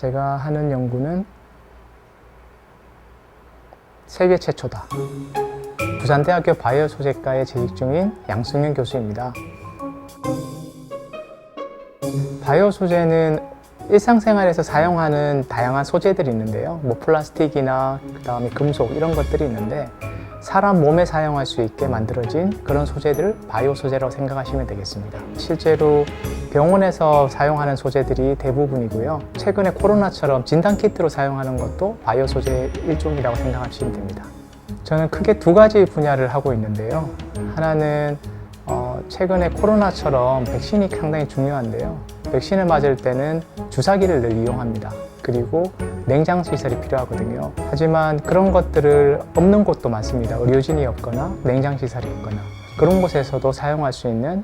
제가 하는 연구는 세계 최초다. 부산대학교 바이오 소재과에 재직 중인 양승윤 교수입니다. 바이오 소재는 일상생활에서 사용하는 다양한 소재들이 있는데요. 뭐 플라스틱이나 그다음에 금속 이런 것들이 있는데 사람 몸에 사용할 수 있게 만들어진 그런 소재들을 바이오 소재라고 생각하시면 되겠습니다. 실제로 병원에서 사용하는 소재들이 대부분이고요. 최근에 코로나처럼 진단 키트로 사용하는 것도 바이오 소재 일종이라고 생각하시면 됩니다. 저는 크게 두 가지 분야를 하고 있는데요. 하나는 어, 최근에 코로나처럼 백신이 상당히 중요한데요. 백신을 맞을 때는 주사기를 늘 이용합니다. 그리고 냉장 시설이 필요하거든요. 하지만 그런 것들을 없는 곳도 많습니다. 의료진이 없거나 냉장 시설이 없거나 그런 곳에서도 사용할 수 있는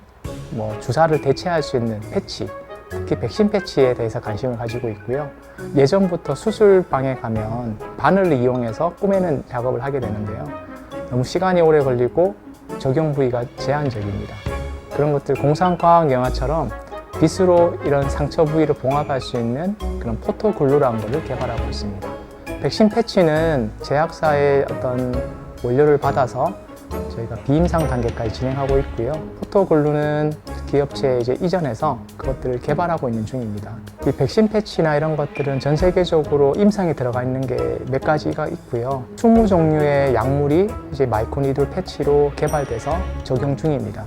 뭐 주사를 대체할 수 있는 패치, 특히 백신 패치에 대해서 관심을 가지고 있고요. 예전부터 수술방에 가면 바늘을 이용해서 꾸매는 작업을 하게 되는데요. 너무 시간이 오래 걸리고 적용 부위가 제한적입니다. 그런 것들 공상과학 영화처럼 빗으로 이런 상처 부위를 봉합할 수 있는 그런 포토글루라는 것을 개발하고 있습니다. 백신 패치는 제약사의 어떤 원료를 받아서 저희가 비임상 단계까지 진행하고 있고요. 포토글루는 기업체에 이제 이전해서 그것들을 개발하고 있는 중입니다. 이 백신 패치나 이런 것들은 전 세계적으로 임상에 들어가 있는 게 몇 가지가 있고요. 20종류의 약물이 이제 마이코니들 패치로 개발돼서 적용 중입니다.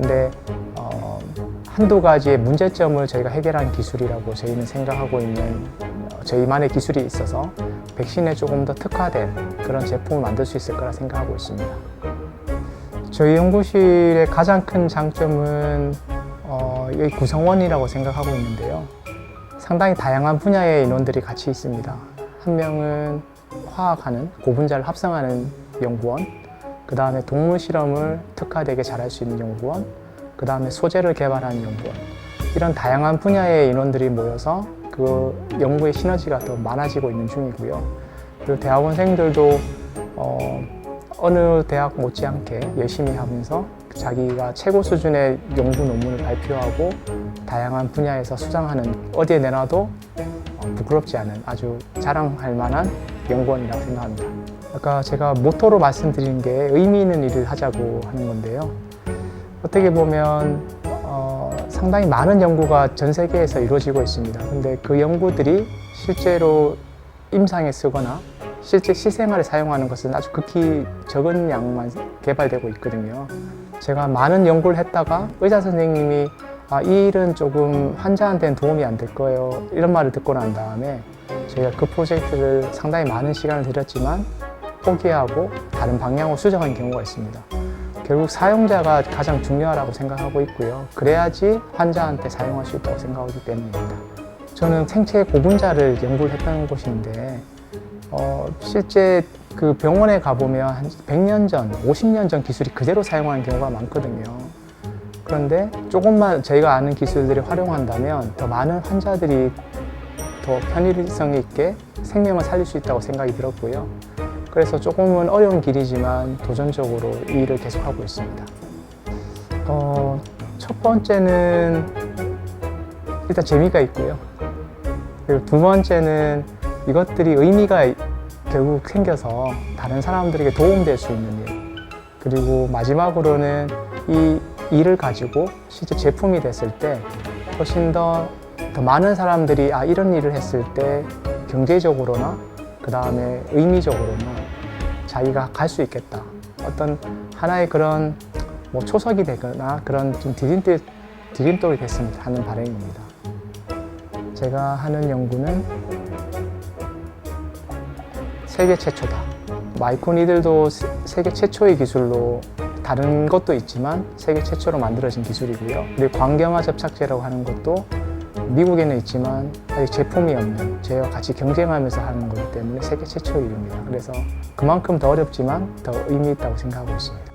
근데 어, 한두 가지의 문제점을 저희가 해결한 기술이라고 저희는 생각하고 있는 어, 저희만의 기술이 있어서 백신에 조금 더 특화된 그런 제품을 만들 수 있을 거라 생각하고 있습니다. 저희 연구실의 가장 큰 장점은 어, 여기 구성원이라고 생각하고 있는데요. 상당히 다양한 분야의 인원들이 같이 있습니다. 한 명은 화학하는 고분자를 합성하는 연구원, 그 다음에 동물 실험을 특화되게 잘할 수 있는 연구원, 그 다음에 소재를 개발하는 연구원. 이런 다양한 분야의 인원들이 모여서 그 연구의 시너지가 더 많아지고 있는 중이고요. 그리고 대학원생들도 어, 어느 대학 못지않게 열심히 하면서 자기가 최고 수준의 연구 논문을 발표하고 다양한 분야에서 수상하는 어디에 내놔도 어, 부끄럽지 않은 아주 자랑할 만한 연구원이라고 생각합니다. 아까 제가 모토로 말씀드린 게 의미 있는 일을 하자고 하는 건데요. 어떻게 보면 어, 상당히 많은 연구가 전 세계에서 이루어지고 있습니다. 근데 그 연구들이 실제로 임상에 쓰거나 실제 실생활에 사용하는 것은 아주 극히 적은 양만 개발되고 있거든요. 제가 많은 연구를 했다가 의사 선생님이 아, 이 일은 조금 환자한테는 도움이 안 될 거예요. 이런 말을 듣고 난 다음에 저희가 그 프로젝트를 상당히 많은 시간을 들였지만 포기하고 다른 방향으로 수정한 경우가 있습니다. 결국 사용자가 가장 중요하다고 생각하고 있고요. 그래야지 환자한테 사용할 수 있다고 생각하기 때문입니다. 저는 생체 고분자를 연구를 했던 곳인데 어, 실제 그 병원에 가보면 한 100년 전, 50년 전 기술이 그대로 사용하는 경우가 많거든요. 그런데 조금만 저희가 아는 기술들을 활용한다면 더 많은 환자들이 더 편의성 있게 생명을 살릴 수 있다고 생각이 들었고요. 그래서 조금은 어려운 길이지만 도전적으로 이 일을 계속하고 있습니다. 어, 첫 번째는 일단 재미가 있고요. 그리고 두 번째는 이것들이 의미가 결국 생겨서 다른 사람들에게 도움될 수 있는 일. 그리고 마지막으로는 이 일을 가지고 실제 제품이 됐을 때 훨씬 더, 더 많은 사람들이 아, 이런 일을 했을 때 경제적으로나 그 다음에 의미적으로나 자기가 갈 수 있겠다. 어떤 하나의 그런 뭐 초석이 되거나 그런 좀 디딤돌, 디딤돌이 됐으면 하는 바람입니다. 제가 하는 연구는 세계 최초다. 마이코니들도 세- 세계 최초의 기술로 다른 것도 있지만 세계 최초로 만들어진 기술이고요. 그리고 광경화 접착제라고 하는 것도 미국에는 있지만 아직 제품이 없는 저희와 같이 경쟁하면서 하는 거기 때문에 세계 최초의 일입니다. 그래서 그만큼 더 어렵지만 더 의미 있다고 생각하고 있습니다.